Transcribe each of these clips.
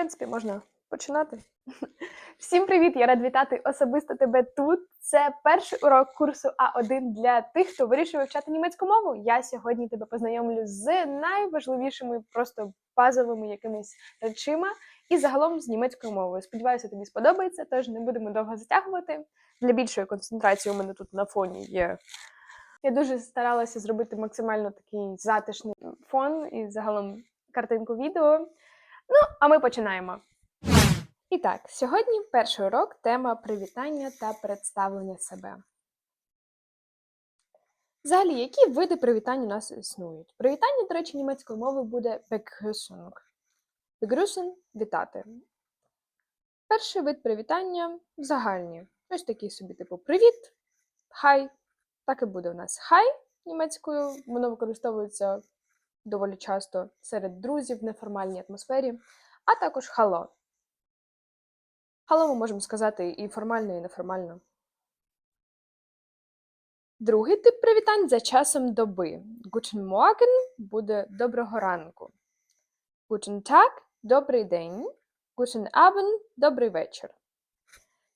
принципі, можна починати. Всім привіт! Я рад вітати особисто тебе тут. Це перший урок курсу А1 для тих, хто вирішив вивчати німецьку мову. Я сьогодні тебе познайомлю з найважливішими, просто базовими якимись речима і загалом з німецькою мовою. Сподіваюся, тобі сподобається, тож не будемо довго затягувати. Для більшої концентрації у мене тут на фоні є. Я дуже старалася зробити максимально такий затишний фон і загалом картинку відео. Ну, а ми починаємо. І так, сьогодні перший урок тема привітання та представлення себе. Взагалі, які види привітань у нас існують? Привітання, до речі, німецькою мовою буде begrüßung. Begrüßen – вітати. Перший вид привітання загальні. Ось такі собі, типу, привіт, хай. Так і буде у нас хай німецькою. Воно використовується доволі часто серед друзів в неформальній атмосфері, а також хало. Хало ми можемо сказати і формально, і неформально. Другий тип привітань за часом доби. Guten Morgen буде доброго ранку. Guten Tag – добрий день. Guten Abend – добрий вечір.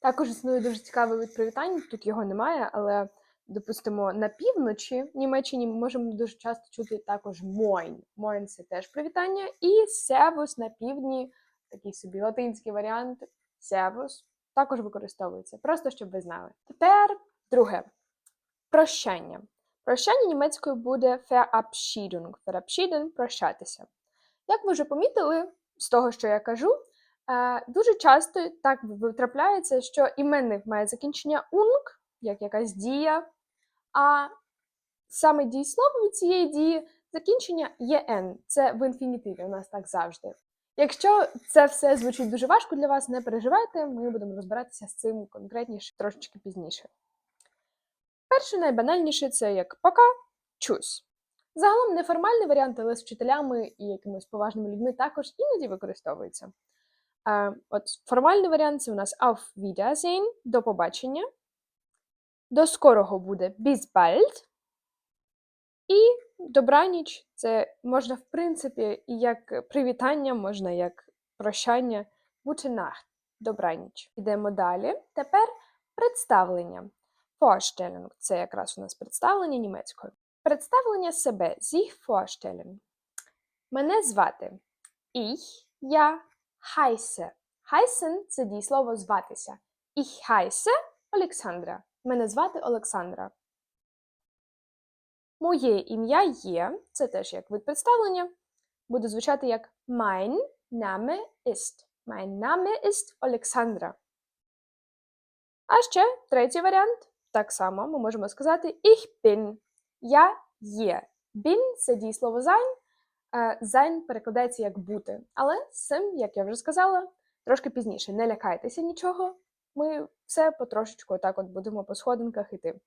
Також існує дуже цікавий вид привітань, тут його немає, але, допустимо, на півночі в Німеччині ми можемо дуже часто чути також moin. Moin – це теж привітання. І servus на півдні, такий собі латинський варіант servus, також використовується. Просто щоб ви знали. Тепер друге. Прощання. Прощання німецькою буде Verabschiedung. Verabschieden – прощатися. Як ви вже помітили, з того, що я кажу, е, дуже часто так трапляється, що іменник має закінчення ung, як якась дія, а саме дієслово цієї дії закінчення єн. Це в інфінітиві, у нас так завжди. Якщо це все звучить дуже важко для вас, не переживайте, ми будемо розбиратися з цим конкретніше трошечки пізніше. Перше, найбанальніше це як пока, чусь. Загалом неформальний варіант, але з вчителями і якимись поважними людьми також іноді використовується. А, От формальний варіант це у нас auf Wiedersehen, до побачення. До скорого буде bis bald. І добраніч це можна, в принципі, і як привітання, можна як прощання. Gute Nacht. Добраніч. Йдемо далі. Тепер представлення. Vorstellung – це якраз у нас представлення німецькою. Представлення себе. sich vorstellen. Мене звати. Ich, я, heiße. Heißen – це дієслово зватися. Ich heiße Олександра. Мене звати Олександра. Моє ім'я є, це теж як вид представлення, буде звучати як Mein Name ist. Mein Name ist Олександра. А ще третій варіант. Так само ми можемо сказати Ich bin. Я є. Bin – це дієслово sein. Sein перекладається як бути. Але з цим, як я вже сказала, трошки пізніше. Не лякайтеся нічого. Ми все потрошечку так от будемо по сходинках іти.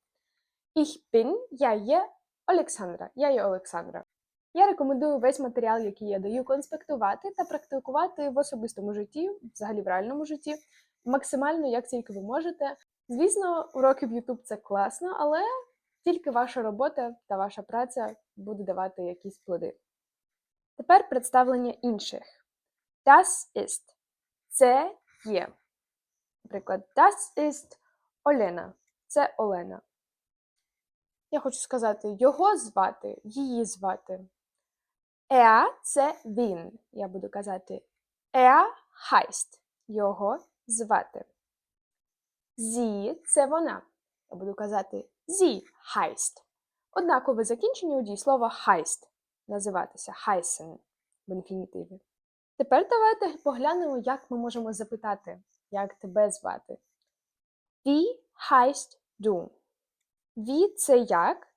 Ich bin, я є Олександра. Я є Олександра. Я рекомендую весь матеріал, який я даю, конспектувати та практикувати в особистому житті, взагалі в реальному житті, максимально як тільки ви можете. Звісно, уроки в YouTube це класно, але тільки ваша робота та ваша праця буде давати якісь плоди. Тепер представлення інших. Das ist. Це є. Наприклад, das ist Олена. Це Олена. Я хочу сказати його звати, її звати. Er – це він. Я буду казати er heißt. Його звати. Sie – це вона. Я буду казати sie heißt. Однакове закінчення у дієслова heißt. Називатися heißen в інфінітиві. Тепер давайте поглянемо, як ми можемо запитати, як тебе звати. Wie heißt du? Wie – це як.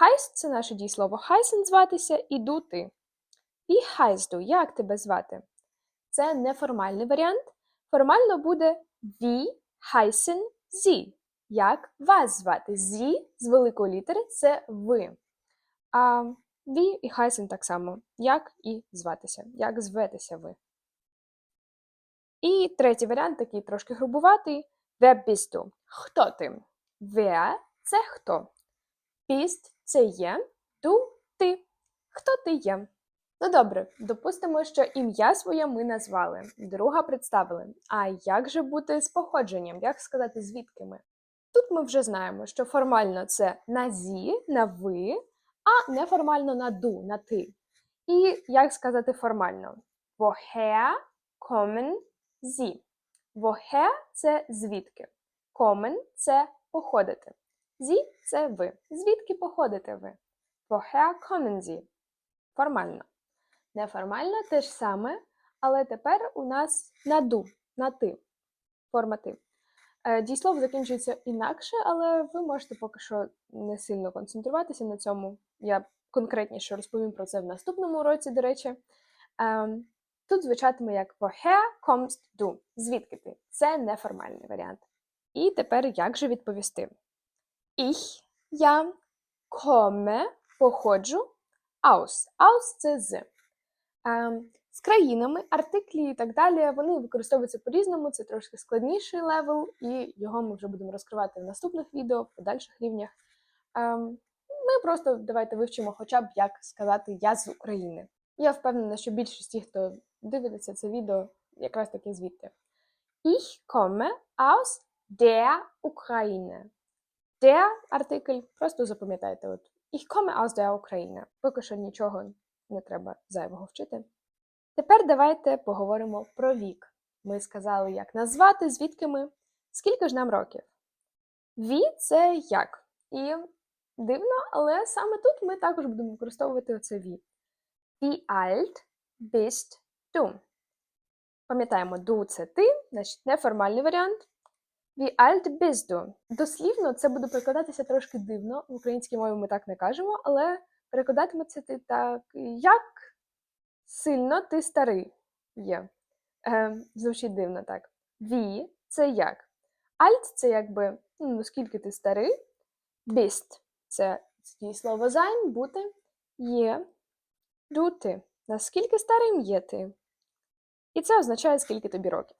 Heißt – це наше дієслово heißen зватися і du – ти. Wie heißt du? Як тебе звати? Це неформальний варіант. Формально буде Wie heißen Sie? Як вас звати? Sie з великої літери це ви. А wie і heißen так само. Як і зватися. Як зветеся ви. І третій варіант, такий трошки грубуватий. Wer bist du? Хто ти? Wer – це хто. Bist – це є. Du – ти. Хто ти є? Ну добре, допустимо, що ім'я своє ми назвали, друга представили. А як же бути з походженням? Як сказати, звідки ми? Тут ми вже знаємо, що формально це на зі, на ви, а неформально на ду, на ти. І як сказати формально? Woher kommen Sie? Woher – це звідки. Kommen – це походити. Sie – це ви. Звідки походите ви? Woher kommen Sie? Формально. Неформально те ж саме, але тепер у нас на ду, на ти. Форма ти. Е, закінчується інакше, але ви можете поки що не сильно концентруватися на цьому. Я конкретніше розповім про це в наступному уроці, до речі. Ем, Тут звучатиме як woher kommst du? Звідки ти? Це неформальний варіант. І тепер як же відповісти? Ich, я, komme, походжу, aus. Aus – це з. Ем, з країнами, артиклі і так далі, вони використовуються по-різному, це трошки складніший левел, і його ми вже будемо розкривати в наступних відео, в подальших рівнях. Ем, ми просто давайте вивчимо хоча б, як сказати я з України. Я впевнена, що більшість тих, хто дивиться це відео, якраз таки звідти. Ich komme aus der Ukraine. Der артикль, просто запам'ятайте. От. Ich komme aus der Ukraine. Поки що нічого не треба зайвого вчити. Тепер давайте поговоримо про вік. Ми сказали, як назвати, звідки ми, скільки ж нам років. Ві це як. І дивно, але саме тут ми також будемо використовувати оце ві. Wie alt bist du? Пам'ятаємо, du – це ти, значить неформальний варіант. Wie alt bist du? Дослівно це буде перекладатися трошки дивно. В українській мові ми так не кажемо, але перекладатиметься ти так, як сильно ти старий є. Е, звучить дивно так. Wie – це як. Alt – це якби ну, скільки ти старий. Bist – це дієслово sein, бути. Є du – ти. Наскільки старим є ти? І це означає, скільки тобі років.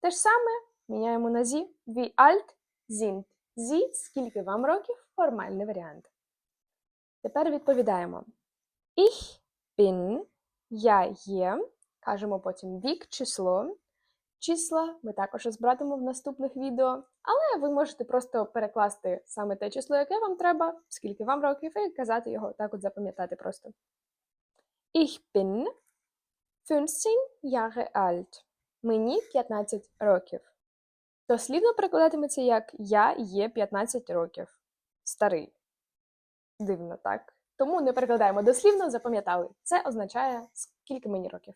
Те ж саме міняємо на зі. Wie alt sind Sie? Скільки вам років? Формальний варіант. Тепер відповідаємо. Ich bin, я є. Кажемо потім вік, число. Числа ми також розбиратимо в наступних відео, але ви можете просто перекласти саме те число, яке вам треба, скільки вам років, і казати його так от запам'ятати просто. Ich bin 15 Jahre alt. Мені 15 років. Дослівно перекладатиметься як Я є 15 років. Старий. Дивно, так? Тому не перекладаємо дослівно, запам'ятали. Це означає, скільки мені років.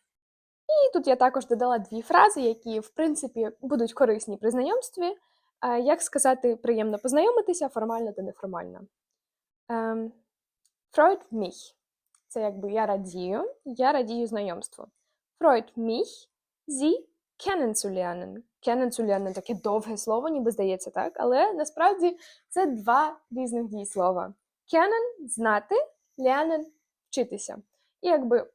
І тут я також додала дві фрази, які, в принципі, будуть корисні при знайомстві. Як сказати, приємно познайомитися, формально та неформально. Ем, Freut mich. Це якби я радію, я радію знайомству. Freut mich, Sie kennenzulernen. Kennenzulernen – таке довге слово, ніби здається так, але насправді це два різних дієслова. Kennen – знати, lernen – вчитися. І якби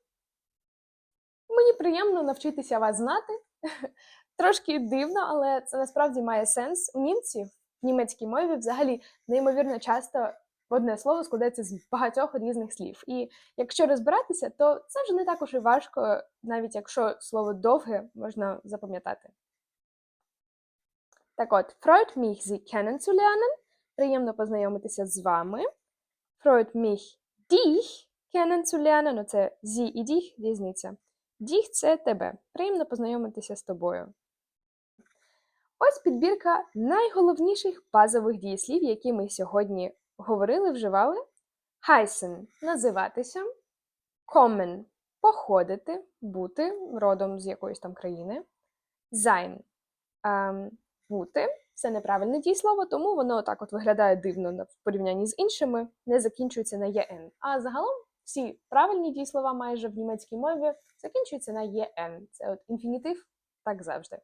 мені приємно навчитися вас знати. Трошки дивно, але це насправді має сенс. У німців в німецькій мові взагалі неймовірно часто одне слово складається з багатьох різних слів. І якщо розбиратися, то це вже не також і важко, навіть якщо слово довге можна запам'ятати. Так от, freut mich, Sie kennenzulernen. Приємно познайомитися з вами. Freut mich, dich kennenzulernen. Це Sie і dich різниця. Dich – це тебе. Приємно познайомитися з тобою. Ось підбірка найголовніших базових дієслів, які ми сьогодні говорили, вживали. Heißen – називатися. Kommen – походити, бути родом з якоїсь там країни. Sein ем, – бути. Це неправильне дієслово, тому воно так от виглядає дивно в порівнянні з іншими, не закінчується на «єн». А загалом всі правильні дієслова майже в німецькій мові закінчуються на «єн». Це от інфінітив так завжди.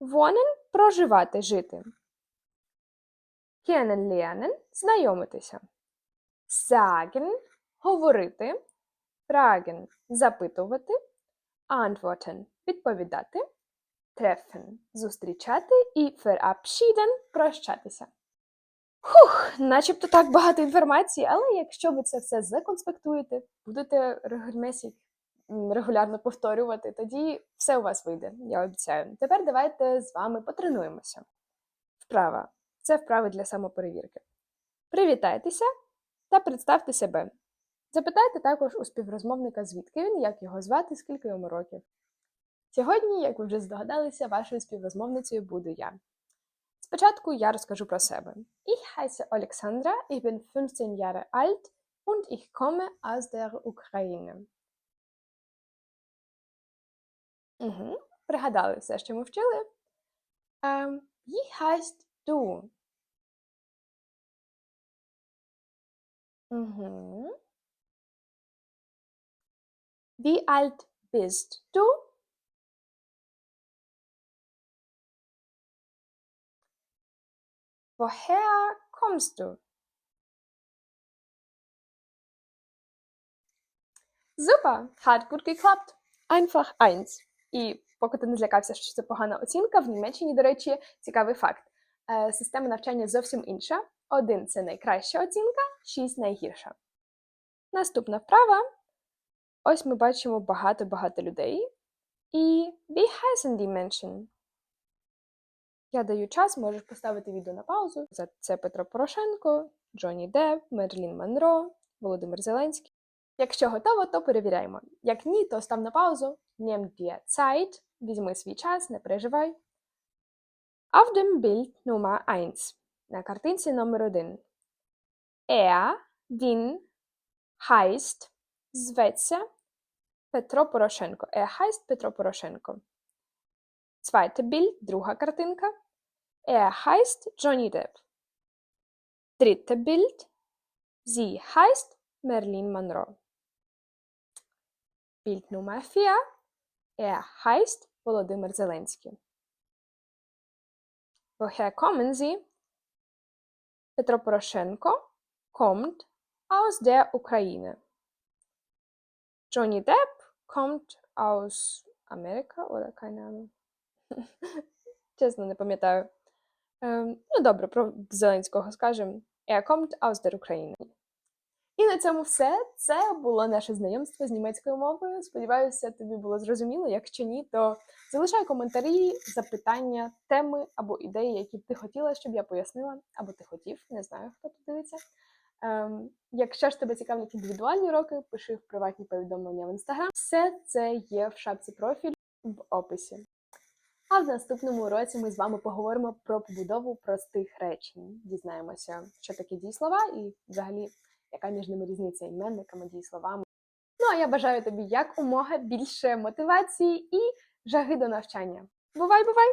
Wohnen – проживати, жити. Kennenlernen – знайомитися. Sagen – говорити. Fragen – запитувати. Antworten – відповідати. Treffen – зустрічати. І verabschieden – прощатися. Фух, начебто так багато інформації, але якщо ви це все законспектуєте, будете регулярно повторювати, тоді все у вас вийде, я обіцяю. Тепер давайте з вами потренуємося. Вправа. Це вправи для самоперевірки. Привітайтеся та представте себе. Запитайте також у співрозмовника, звідки він, як його звати, скільки йому років. Сьогодні, як ви вже здогадалися, вашою співрозмовницею буду я. Спочатку я розкажу про себе. Ich heiße Alexandra, ich bin 15 Jahre alt und ich komme aus der Ukraine. Угу. Пригадали все, що ми вчили. Um, wie heißt du? Mhm. Wie alt bist du? Woher kommst du? Супер! Hat gut geklappt. Einfach eins. І поки ти не злякався, що це погана оцінка, в Німеччині, до речі, цікавий факт. Е, Система навчання зовсім інша. Один це найкраща оцінка, шість найгірша. Наступна вправа. Ось ми бачимо багато-багато людей. І wie heißen die? Я даю час, можеш поставити відео на паузу. Це Петро Порошенко, Джонні Депп, Мерлін Монро, Володимир Зеленський. Якщо готово, то перевіряємо. Як ні, то став на паузу. Nimm dir Zeit, візьми свій час, не переживай. Auf dem Bild Nummer 1. На картинці номер 1. Er, він, heißt, зветься Петро Порошенко. Er heißt Петро Порошенко. Zweite Bild, друга картинка. Er heißt Johnny Depp. Dritte Bild. Sie heißt Marilyn Monroe. Bild Nummer 4. Er heißt Volodymyr Zelensky. Woher kommen Sie? Kommt aus der Ukraine. Johnny Depp kommt aus Amerika oder keine Ahnung. Чесно, не пам'ятаю. Ем, ну, добре, про Зеленського скажемо. Er kommt aus der Ukraine. І на цьому все. Це було наше знайомство з німецькою мовою. Сподіваюся, тобі було зрозуміло. Якщо ні, то залишай коментарі, запитання, теми або ідеї, які б ти хотіла, щоб я пояснила, або ти хотів, не знаю, хто тут дивиться. Ем, якщо ж тебе цікавлять індивідуальні уроки, пиши в приватні повідомлення в інстаграм. Все це є в шапці профіль в описі. А в наступному уроці ми з вами поговоримо про побудову простих речень. Дізнаємося, що таке дієслова і взагалі яка між ними різниця іменниками, дієсловами. Ну а я бажаю тобі як умога більше мотивації і жаги до навчання. Бувай, бувай!